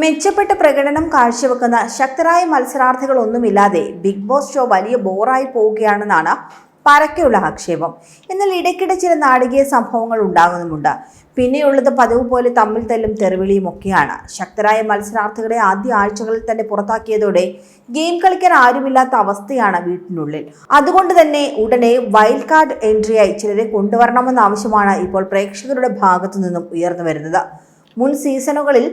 മെച്ചപ്പെട്ട പ്രകടനം കാഴ്ചവെക്കുന്ന ശക്തരായ മത്സരാർത്ഥികളൊന്നുമില്ലാതെ ബിഗ് ബോസ് ഷോ വലിയ ബോറായി പോവുകയാണെന്നാണ് പരക്കെയുള്ള ആക്ഷേപം. എന്നാൽ ഇടയ്ക്കിടെ ചില നാടകീയ സംഭവങ്ങൾ ഉണ്ടാകുന്നുമുണ്ട്. പിന്നെയുള്ളത് പതിവ് പോലെ തമ്മിൽ തല്ലും തെറിവിളിയും ഒക്കെയാണ്. ശക്തരായ മത്സരാർത്ഥികളെ ആദ്യ ആഴ്ചകളിൽ തന്നെ പുറത്താക്കിയതോടെ ഗെയിം കളിക്കാൻ ആരുമില്ലാത്ത അവസ്ഥയാണ് വീട്ടിനുള്ളിൽ. അതുകൊണ്ട് തന്നെ ഉടനെ വൈൽഡ് കാർഡ് എൻട്രിയായി ചിലരെ കൊണ്ടുവരണമെന്ന ആവശ്യമാണ് ഇപ്പോൾ പ്രേക്ഷകരുടെ ഭാഗത്തു നിന്നും ഉയർന്നു വരുന്നത്. മുൻ സീസണുകളിൽ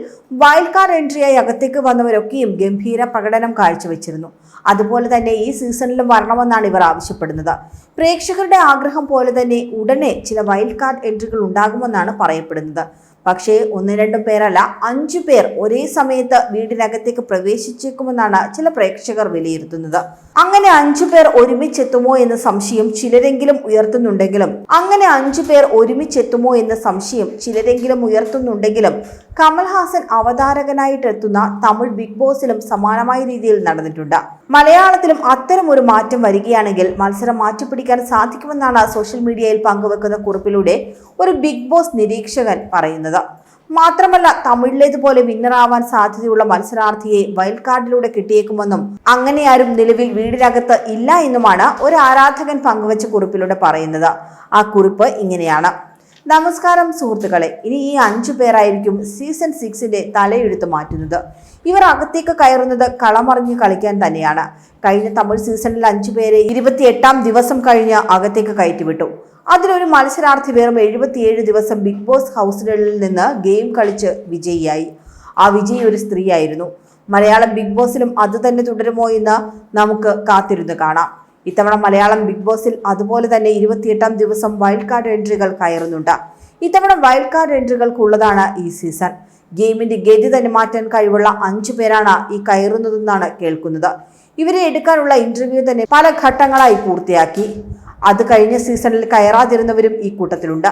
വൈൽഡ് കാർഡ് എൻട്രിയായി അകത്തേക്ക് വന്നവരൊക്കെയും ഗംഭീര പ്രകടനം കാഴ്ചവെച്ചിരുന്നു. അതുപോലെ തന്നെ ഈ സീസണിലും വരണമെന്നാണ് ഇവർ ആവശ്യപ്പെടുന്നത്. പ്രേക്ഷകരുടെ ആഗ്രഹം പോലെ തന്നെ ഉടനെ ചില വൈൽഡ് കാർഡ് എൻട്രികൾ ഉണ്ടാകുമെന്നാണ് പറയപ്പെടുന്നത്. പക്ഷേ ഒന്ന് രണ്ടു പേരല്ല അഞ്ചു പേർ ഒരേ സമയത്ത് വീടിനകത്തേക്ക് പ്രവേശിച്ചേക്കുമെന്നാണ് ചില പ്രേക്ഷകർ വിലയിരുത്തുന്നത്. അങ്ങനെ അഞ്ചു പേർ ഒരുമിച്ചെത്തുമോ എന്ന സംശയം ചിലരെങ്കിലും ഉയർത്തുന്നുണ്ടെങ്കിലും അങ്ങനെ അഞ്ചു പേർ ഒരുമിച്ചെത്തുമോ എന്ന സംശയം ചിലരെങ്കിലും ഉയർത്തുന്നുണ്ടെങ്കിലും കമൽഹാസൻ അവതാരകനായിട്ടെത്തുന്ന തമിഴ് ബിഗ് ബോസിലും സമാനമായ രീതിയിൽ നടന്നിട്ടുണ്ട്. മലയാളത്തിലും അത്തരം ഒരു മാറ്റം വരികയാണെങ്കിൽ മത്സരം മാറ്റിപ്പിടിക്കാൻ സാധിക്കുമെന്നാണ് സോഷ്യൽ മീഡിയയിൽ പങ്കുവെക്കുന്ന കുറിപ്പിലൂടെ ഒരു ബിഗ് ബോസ് നിരീക്ഷകൻ പറയുന്നത്. മാത്രമല്ല തമിഴിലേതുപോലെ വിന്നറാവാൻ സാധ്യതയുള്ള മത്സരാർത്ഥിയെ വൈൽഡ് കാർഡിലൂടെ കിട്ടിയേക്കുമെന്നും അങ്ങനെ ആരും നിലവിൽ വീടിനകത്ത് ഇല്ല എന്നുമാണ് ഒരു ആരാധകൻ പങ്കുവച്ച കുറിപ്പിലൂടെ പറയുന്നത്. ആ കുറിപ്പ് ഇങ്ങനെയാണ്. നമസ്കാരം സുഹൃത്തുക്കളെ. ഇനി ഈ അഞ്ചു പേരായിരിക്കും സീസൺ സിക്സിന്റെ തലയെടുത്ത് മാറ്റുന്നത്. ഇവർ അകത്തേക്ക് കയറുന്നത് കളമറിഞ്ഞ് കളിക്കാൻ തന്നെയാണ്. കഴിഞ്ഞ തമിഴ് സീസണിൽ അഞ്ചു പേരെ ഇരുപത്തിയെട്ടാം ദിവസം കഴിഞ്ഞ് അകത്തേക്ക് കയറ്റിവിട്ടു. അതിലൊരു മത്സരാർത്ഥി വെറും എഴുപത്തിയേഴ് ദിവസം ബിഗ് ബോസ് ഹൗസുകളിൽ നിന്ന് ഗെയിം കളിച്ച് വിജയിയായി. ആ വിജയി ഒരു സ്ത്രീയായിരുന്നു. മലയാളം ബിഗ് ബോസിലും അത് തന്നെ തുടരുമോ എന്ന് നമുക്ക് കാത്തിരുന്ന് കാണാം. ഇത്തവണ മലയാളം ബിഗ് ബോസിൽ അതുപോലെ തന്നെ ഇരുപത്തിയെട്ടാം ദിവസം വൈൽഡ് കാർഡ് എൻട്രികൾ കയറുന്നുണ്ട്. ഇത്തവണ വൈൽഡ് കാർഡ് എൻട്രികൾക്കുള്ളതാണ് ഈ സീസൺ ഗെയിമിന്റെ ഗതി തന്നെ മാറ്റാൻ കഴിവുള്ള അഞ്ചു പേരാണ് ഈ കയറുന്നതെന്നാണ് കേൾക്കുന്നത്. ഇവരെ എടുക്കാനുള്ള ഇന്റർവ്യൂ തന്നെ പല ഘട്ടങ്ങളായി പൂർത്തിയാക്കി. അത് കഴിഞ്ഞ സീസണിൽ കയറാതിരുന്നവരും ഈ കൂട്ടത്തിലുണ്ട്.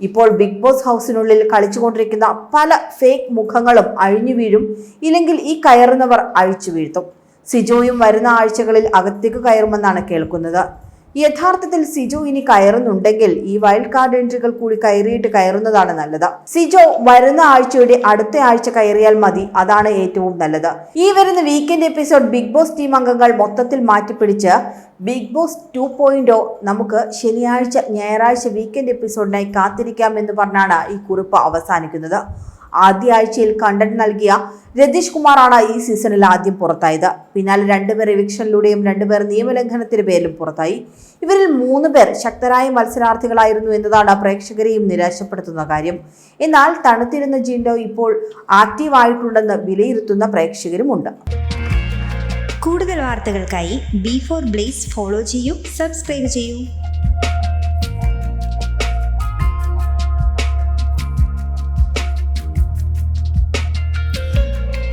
ഇപ്പോൾ ബിഗ് ബോസ് ഹൗസിനുള്ളിൽ കളിച്ചുകൊണ്ടിരിക്കുന്ന പല ഫേക്ക് മുഖങ്ങളും അഴിഞ്ഞു വീഴും. ഇല്ലെങ്കിൽ ഈ കയറുന്നവർ അഴിച്ചു വീഴ്ത്തും. സിജോയും വരുന്ന ആഴ്ചകളിൽ അകത്തേക്ക് കയറുമെന്നാണ് കേൾക്കുന്നത്. യഥാർത്ഥത്തിൽ സിജോ ഇനി കയറുന്നുണ്ടെങ്കിൽ ഈ വൈൽഡ് കാർഡ് എൻട്രികൾ കൂടി കയറിയിട്ട് കയറുന്നതാണ് നല്ലത്. സിജോ വരുന്ന ആഴ്ചയുടെ അടുത്ത ആഴ്ച കയറിയാൽ മതി. അതാണ് ഏറ്റവും നല്ലത്. ഈ വരുന്ന weekend episode Bigg Boss team അംഗങ്ങൾ മൊത്തത്തിൽ മാറ്റിപ്പിടിച്ച് ബിഗ് ബോസ് ടു പോയിന്റ് നമുക്ക് ശനിയാഴ്ച ഞായറാഴ്ച വീക്കെൻഡ് എപ്പിസോഡിനായി കാത്തിരിക്കാം എന്ന് പറഞ്ഞാണ് ഈ കുറിപ്പ് അവസാനിക്കുന്നത്. ആദ്യ ആഴ്ചയിൽ കണ്ടന്റ് നൽകിയ രതീഷ് കുമാറാണ് ഈ സീസണിൽ ആദ്യം പുറത്തായത്. പിന്നാലെ രണ്ടുപേർ എവിക്ഷനിലൂടെയും രണ്ടുപേർ നിയമലംഘനത്തിന് പേരിലും പുറത്തായി. ഇവരിൽ മൂന്ന് പേർ ശക്തരായ മത്സരാർത്ഥികളായിരുന്നു എന്നതാണ് പ്രേക്ഷകരെയും നിരാശപ്പെടുത്തുന്ന കാര്യം. എന്നാൽ തണുത്തിരുന്ന ജിൻഡോ ഇപ്പോൾ ആക്റ്റീവായിട്ടുണ്ടെന്ന് വിലയിരുത്തുന്ന പ്രേക്ഷകരുമുണ്ട്. കൂടുതൽ വാർത്തകൾക്കായി ബി ഫോർ ബ്ലേസ് ഫോളോ ചെയ്യൂ സബ്സ്ക്രൈബ് ചെയ്യൂ.